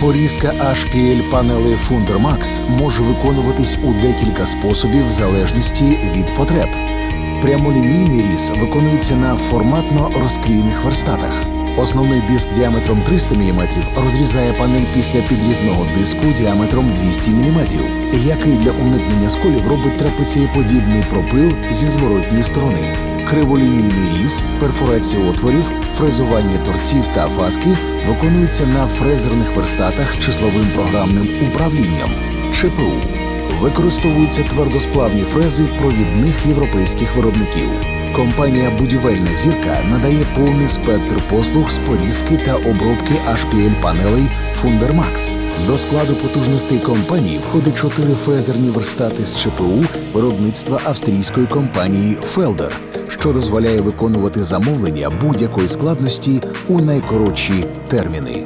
Порізка HPL панелей Fundermax може виконуватись у декілька способів в залежності від потреб. Прямолінійний різ виконується на форматно розкрійних верстатах. Основний диск діаметром 300 мм розрізає панель після підрізного диску діаметром 200 мм, який для уникнення сколів робить трапецієподібний пропил зі зворотньої сторони. Криволінійний різ, перфорація отворів, фрезування торців та фаски виконуються на фрезерних верстатах з числовим програмним управлінням ЧПУ. Використовуються твердосплавні фрези провідних європейських виробників. Компанія Будівельна зірка надає повний спектр послуг з порізки та обробки HPL панелей Fundermax. До складу потужностей компанії входить чотири фрезерні верстати з ЧПУ виробництва австрійської компанії Felder, що дозволяє виконувати замовлення будь-якої складності у найкоротші терміни.